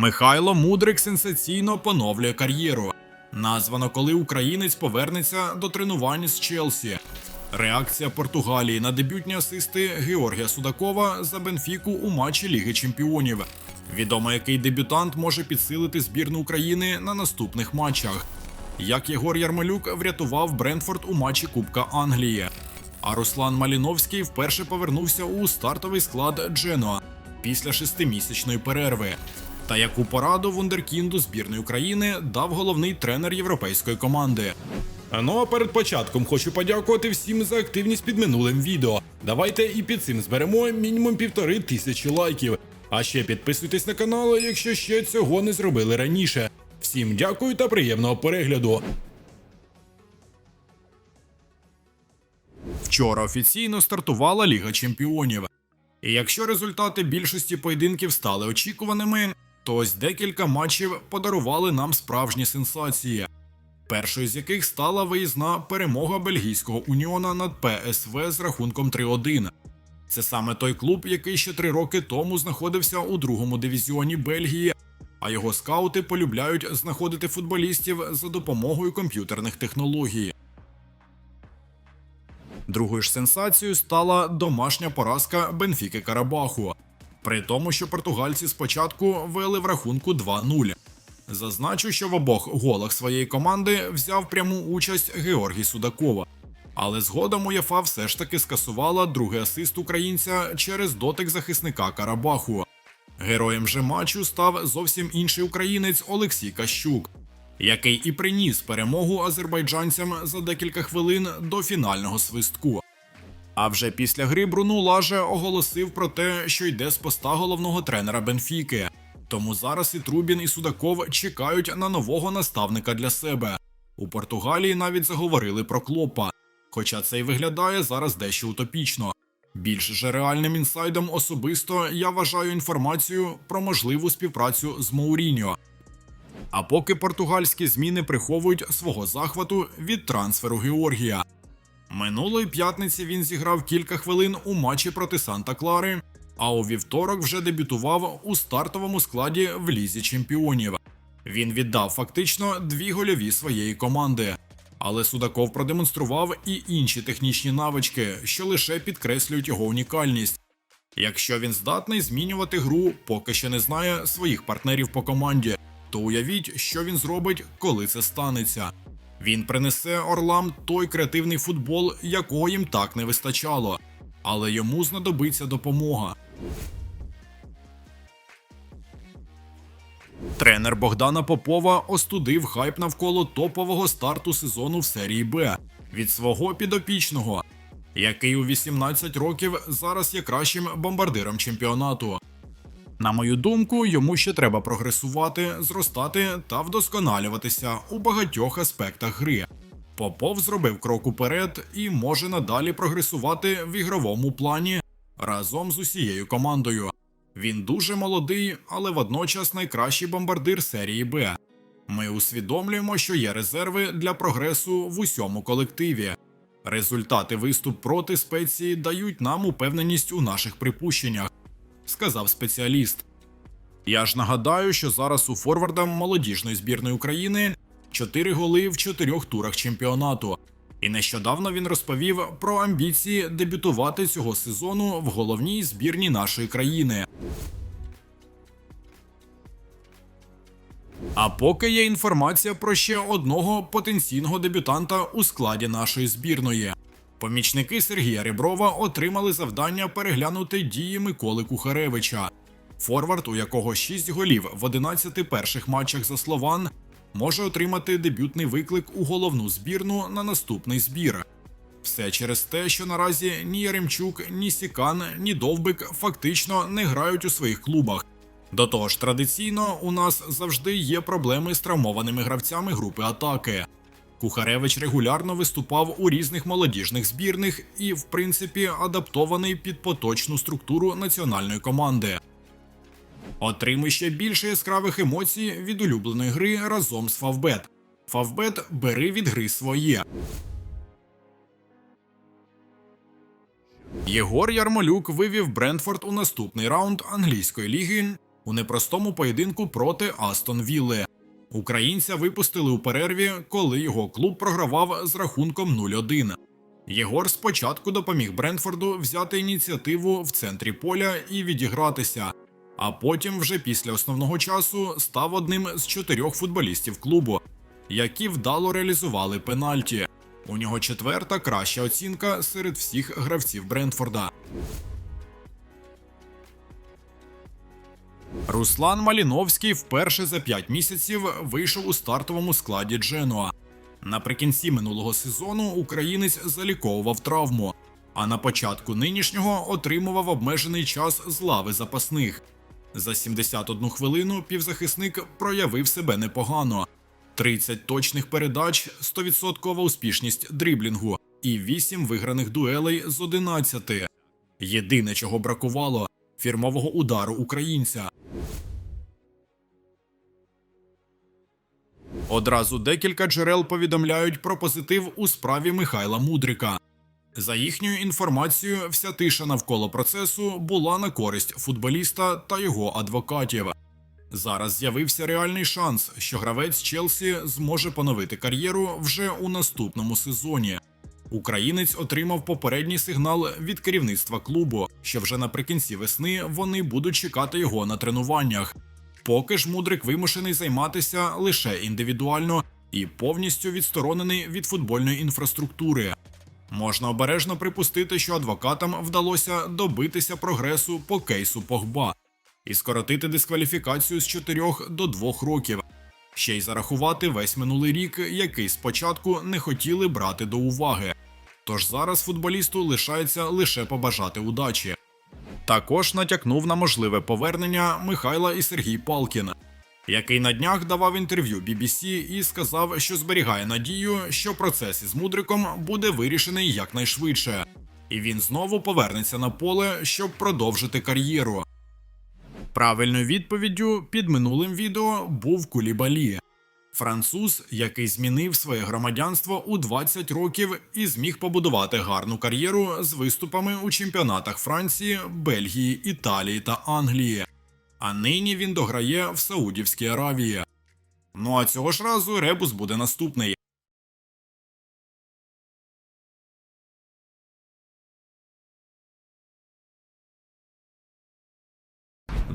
Михайло Мудрик сенсаційно поновлює кар'єру. Названо, коли українець повернеться до тренувань з Челсі. Реакція Португалії на дебютні асисти Георгія Судакова за Бенфіку у матчі Ліги Чемпіонів. Відомо, який дебютант може підсилити збірну України на наступних матчах. Як Єгор Ярмолюк врятував Брентфорд у матчі Кубка Англії. А Руслан Маліновський вперше повернувся у стартовий склад Джено після шестимісячної перерви. Та яку пораду вундеркінду збірної України дав головний тренер європейської команди. Ну а перед початком хочу подякувати всім за активність під минулим відео. Давайте і під цим зберемо мінімум півтори тисячі лайків. А ще підписуйтесь на канал, якщо ще цього не зробили раніше. Всім дякую та приємного перегляду. Вчора офіційно стартувала Ліга Чемпіонів. І якщо результати більшості поєдинків стали очікуваними, то ось декілька матчів подарували нам справжні сенсації. Першою з яких стала виїзна перемога бельгійського уніона над ПСВ з рахунком 3-1. Це саме той клуб, який ще три роки тому знаходився у другому дивізіоні Бельгії, а його скаути полюбляють знаходити футболістів за допомогою комп'ютерних технологій. Другою ж сенсацією стала домашня поразка Бенфіки Карабаху, при тому, що португальці спочатку вели в рахунку 2-0. Зазначу, що в обох голах своєї команди взяв пряму участь Георгій Судакова. Але згодом УЄФА все ж таки скасувала другий асист українця через дотик захисника Карабаху. Героєм же матчу став зовсім інший українець Олексій Кащук, який і приніс перемогу азербайджанцям за декілька хвилин до фінального свистку. А вже після гри Бруну Лаже оголосив про те, що йде з поста головного тренера Бенфіки. Тому зараз і Трубін, і Судаков чекають на нового наставника для себе. У Португалії навіть заговорили про клопа, хоча це й виглядає зараз дещо утопічно. Більш же реальним інсайдом особисто я вважаю інформацію про можливу співпрацю з Моуріньо. А поки португальські зміни приховують свого захвату від трансферу Георгія. Минулої п'ятниці він зіграв кілька хвилин у матчі проти Санта Клари, а у вівторок вже дебютував у стартовому складі в лізі чемпіонів. Він віддав фактично дві гольові своєї команди. Але Судаков продемонстрував і інші технічні навички, що лише підкреслюють його унікальність. Якщо він здатний змінювати гру, поки ще не знає своїх партнерів по команді, то уявіть, що він зробить, коли це станеться. Він принесе орлам той креативний футбол, якого їм так не вистачало, але йому знадобиться допомога. Тренер Богдана Попова остудив хайп навколо топового старту сезону в серії Б від свого підопічного, який у 18 років зараз є кращим бомбардиром чемпіонату. На мою думку, йому ще треба прогресувати, зростати та вдосконалюватися у багатьох аспектах гри. Попов зробив крок уперед і може надалі прогресувати в ігровому плані разом з усією командою. Він дуже молодий, але водночас найкращий бомбардир серії Б. Ми усвідомлюємо, що є резерви для прогресу в усьому колективі. Результати виступ проти спеції дають нам упевненість у наших припущеннях, сказав спеціаліст. Я ж нагадаю, що зараз у форварда молодіжної збірної України 4 голи в чотирьох турах чемпіонату. І нещодавно він розповів про амбіції дебютувати цього сезону в головній збірні нашої країни. А поки є інформація про ще одного потенційного дебютанта у складі нашої збірної. Помічники Сергія Реброва отримали завдання переглянути дії Миколи Кухаревича. Форвард, у якого 6 голів в 11 перших матчах за Слован, може отримати дебютний виклик у головну збірну на наступний збір. Все через те, що наразі ні Яремчук, ні Сікан, ні Довбик фактично не грають у своїх клубах. До того ж, традиційно у нас завжди є проблеми з травмованими гравцями групи атаки. Кухаревич регулярно виступав у різних молодіжних збірних і, в принципі, адаптований під поточну структуру національної команди. Отримуй ще більше яскравих емоцій від улюбленої гри разом з Фавбет. Фавбет бери від гри своє. Єгор Ярмолюк вивів Брентфорд у наступний раунд англійської ліги у непростому поєдинку проти Астон Вілли. Українця випустили у перерві, коли його клуб програвав з рахунком 0-1. Єгор спочатку допоміг Брентфорду взяти ініціативу в центрі поля і відігратися, а потім, вже після основного часу, став одним з чотирьох футболістів клубу, які вдало реалізували пенальті. У нього четверта краща оцінка серед всіх гравців Брентфорда. Руслан Маліновський вперше за 5 місяців вийшов у стартовому складі Дженуа. Наприкінці минулого сезону українець заліковував травму, а на початку нинішнього отримував обмежений час з лави запасних. За 71 хвилину півзахисник проявив себе непогано: 30 точних передач, 100% успішність дріблінгу і 8 виграних дуелей з 11. Єдине, чого бракувало фірмового удару українця. Одразу декілька джерел повідомляють про позитив у справі Михайла Мудрика. За їхньою інформацією, вся тиша навколо процесу була на користь футболіста та його адвокатів. Зараз з'явився реальний шанс, що гравець Челсі зможе поновити кар'єру вже у наступному сезоні. Українець отримав попередній сигнал від керівництва клубу, що вже наприкінці весни вони будуть чекати його на тренуваннях. Поки ж мудрик вимушений займатися лише індивідуально і повністю відсторонений від футбольної інфраструктури. Можна обережно припустити, що адвокатам вдалося добитися прогресу по кейсу Погба і скоротити дискваліфікацію з 4 до 2 років, ще й зарахувати весь минулий рік, який спочатку не хотіли брати до уваги. Тож зараз футболісту лишається лише побажати удачі. Також натякнув на можливе повернення Михайла і Сергій Палкін, який на днях давав інтерв'ю BBC і сказав, що зберігає надію, що процес із мудриком буде вирішений якнайшвидше, і він знову повернеться на поле, щоб продовжити кар'єру. Правильною відповіддю під минулим відео був Кулібалі. Француз, який змінив своє громадянство у 20 років і зміг побудувати гарну кар'єру з виступами у чемпіонатах Франції, Бельгії, Італії та Англії. А нині він дограє в Саудівській Аравії. Ну а цього ж разу ребус буде наступний.